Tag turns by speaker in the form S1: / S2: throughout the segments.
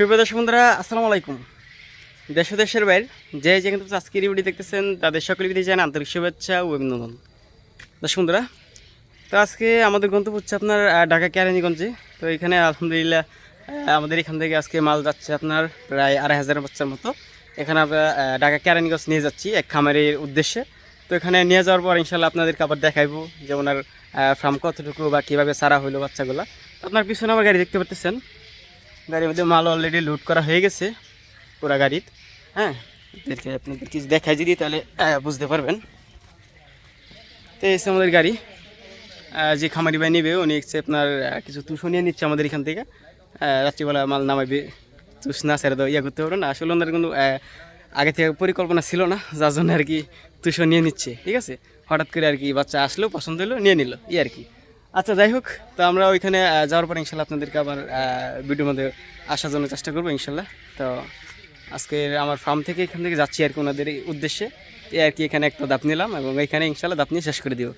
S1: সুপ্রদর্শক বন্ধুরা, আসসালামু আলাইকুম। দেশ দেশের বাইর যে যে কিন্তু আজকের দেখতেছেন, তাদের সকলে বিধি জানেন আন্তরিক শুভেচ্ছা ও অভিনন্দন। দর্শক বন্ধুরা, তো আজকে আমাদের গন্তব্য হচ্ছে আপনার ঢাকা কেরানীগঞ্জে। তো এখানে আলহামদুলিল্লাহ আমাদের এখান থেকে আজকে মাল যাচ্ছে আপনার প্রায় আড়াই হাজার বাচ্চার মতো। এখানে আমরা ঢাকা কেরানীগঞ্জ নিয়ে যাচ্ছি এক খামারের উদ্দেশ্যে। তো এখানে নিয়ে যাওয়ার পর ইনশাল্লাহ আপনাদেরকে আবার দেখাইবো যে ওনার ফার্ম কতটুকু বা কীভাবে সারা হইল বাচ্চাগুলো। আপনার পিছনে আমার গাড়ি দেখতে পাচ্ছেন গাড়ির মধ্যে মাল অলরেডি লুট করা হয়ে গেছে, পুরা গাড়ির হ্যাঁ? এদেরকে আপনাদের কিছু দেখাই যদি, তাহলে বুঝতে পারবেন। তো হচ্ছে আমাদের গাড়ি। যে খামারি ভাই নেবে, উনি হচ্ছে আপনার কিছু তুষো নিয়ে নিচ্ছে আমাদের এখান থেকে। রাত্রিবেলা মাল নামাইবে তুষ না ছেড়ে দাও ইয়ে করতে পারবে না। আসলে ওনার কিন্তু আগে থেকে পরিকল্পনা ছিল না, যার জন্য আর কি তুষো নিয়ে নিচ্ছে, ঠিক আছে? হঠাৎ করে আর কি বাচ্চা আসলো, পছন্দ হলো, নিয়ে নিল ই আর কি। আচ্ছা যাই হোক, তো আমরা ওইখানে যাওয়ার পর ইনশাল্লাহ আপনাদেরকে আবার ভিডিওর মধ্যে আসার জন্য চেষ্টা করব ইনশাল্লাহ। তো আজকে আমার ফার্ম থেকে এখান থেকে যাচ্ছি আর কি ওনাদের উদ্দেশ্যে। এই আর কি এখানে একটা দাপ নিলাম এবং এখানে ইনশাল্লাহ দাপ নিয়ে শেষ করে দিব।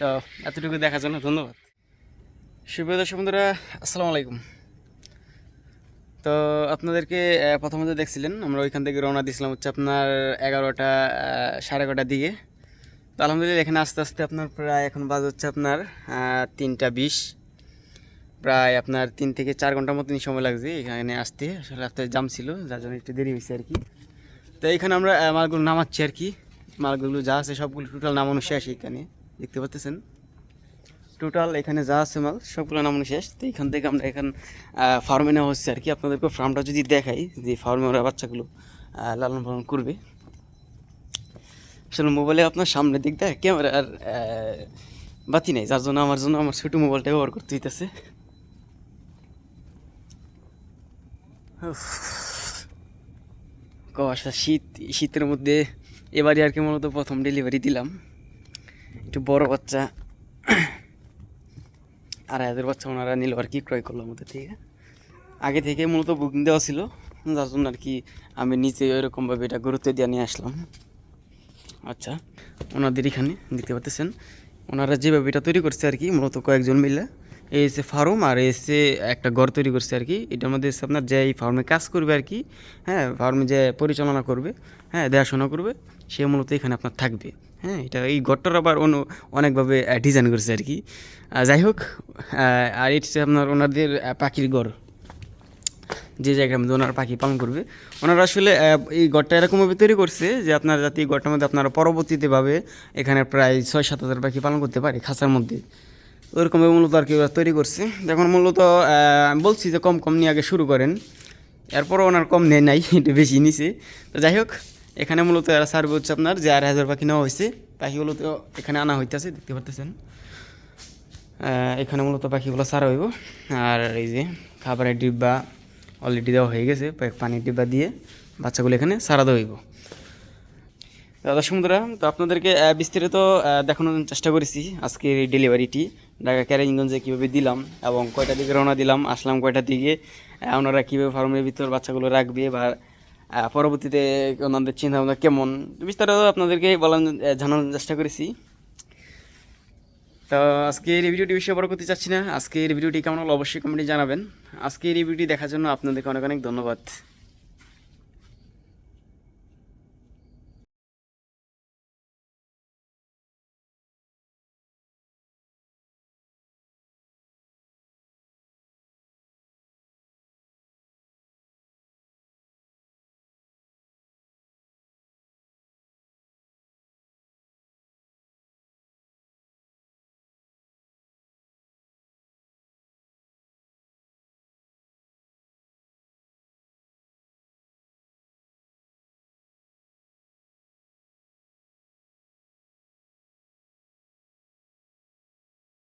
S1: তো এতটুকু দেখার জন্য ধন্যবাদ। সুপ্রিয় দর্শক বন্ধুরা, আসসালামু আলাইকুম। তো আপনাদেরকে প্রথমত দেখছিলেন, আমরা ওইখান থেকে রওনা দিয়েছিলাম হচ্ছে আপনার এগারোটা সাড়ে এগারোটার দিকে। তো আলহামদুলিল্লাহ, এখানে আস্তে আস্তে আপনার প্রায় এখন বাজ হচ্ছে আপনার তিনটা বিশ। প্রায় আপনার তিন থেকে চার ঘণ্টার মতনই সময় লাগছে এখানে আসতে। আসলে রাস্তায় জাম ছিল, যার জন্য একটু দেরি হয়েছে আর কি তো এখানে আমরা মালগুলো নামাচ্ছি আর কি মালগুলো যা আছে সবগুলো টোটাল নামানো শেষ এখানে, দেখতে পাচ্ছেন টোটাল এখানে যা আছে মাল, সবগুলো নামানো শেষ। তো এখান থেকে আমরা এখান ফার্মে নেওয়া হচ্ছে আর কি আপনাদেরকে ফার্মটা যদি দেখাই যে ফার্মে ওরা বাচ্চাগুলো লালন পালন করবে। আসলে মোবাইলে আপনার সামনের দিক দেয় ক্যামেরা আর বাতি নেই, যার জন্য আমার জন্য আমার ছোটো মোবাইলটা ব্যবহার করতে হইতেছে। কুয়াশা, শীত, শীতের মধ্যে এবারই আর কি মূলত প্রথম ডেলিভারি দিলাম। একটু বড় বাচ্চা। আড়াই হাজার বাচ্চা ওনারা নিল আর কি ক্রয় করল আমাদের থেকে। আগে থেকে মূলত বুকিং দেওয়া ছিল, যার জন্য আর কি আমি নিজে ওইরকমভাবে এটা গুরুত্ব দিয়ে নিয়ে আসলাম। আচ্ছা ওনাদের এখানে দেখতে পাচ্ছেন। ওনারা যেভাবে এটা তৈরি করছে আর কি, মূলত কয়েকজন মিলে এই এসে ফার্ম আর এসে একটা ঘর তৈরি করছে আর কি। এটার মধ্যে এসে আপনার যে এই ফার্মে কাজ করবে আর কি হ্যাঁ ফার্মে যে পরিচালনা করবে হ্যাঁ দেখাশোনা করবে, সে মূলত এখানে আপনার থাকবে হ্যাঁ এটা এই ঘরটার আবার অন্য অনেকভাবে ডিজাইন করছে আর কি। যাই হোক আর এটা আপনার ওনাদের পাখির ঘর। যে জায়গার মধ্যে ওনারা পাখি পালন করবে। ওনারা আসলে এই ঘরটা এরকমভাবে তৈরি করছে যে আপনার যাতে এই ঘরটার মধ্যে আপনারা পরবর্তীতে ভাবে এখানে প্রায় ছয় সাত হাজার পাখি পালন করতে পারে খাঁচার মধ্যে। ওরকমভাবে মূলত আর কি তৈরি করছে। এখন মূলত আমি বলছি যে কম কম নিয়ে আগে শুরু করেন। এরপরও ওনার কম নেয় নাই একটু বেশি নিছে। তো যাই হোক, এখানে মূলত এরা সার্ভে হচ্ছে আপনার যে আড়াই হাজার পাখি নেওয়া হয়েছে পাখিগুলো তো এখানে আনা হইতেছে, দেখতে পারতেছেন। এখানে মূলত পাখিগুলো সারা হইব। আর এই যে খাবারের ডিব্বা অলরেডি দেওয়া হয়ে গেছে পানির ডিব্বা দিয়ে বাচ্চাগুলো এখানে সারা দেওয়া হইব। দাদা সুন্দরা তো আপনাদেরকে বিস্তারিত দেখানোর চেষ্টা করেছি আজকের এই ডেলিভারিটি। ঢাকা ক্যারিংগঞ্জে কীভাবে দিলাম এবং কয়টা দিকে রওনা দিলাম, আসলাম কয়টা দিকে ওনারা কীভাবে ফার্মের ভিতর বাচ্চাগুলো রাখবে বা পরবর্তীতে ওনাদের চিন্তা ভাবনা কেমন বিস্তারিত আপনাদেরকে বলার জানানোর চেষ্টা করেছি। তো আজকের এই ভিডিওটি বেশি বড় করতে চাচ্ছি না। আজকের ভিডিওটি কেমন হলো অবশ্যই কমেন্টে জানাবেন। আজকের এই ভিডিওটি দেখার জন্য আপনাদেরকে অনেক অনেক ধন্যবাদ।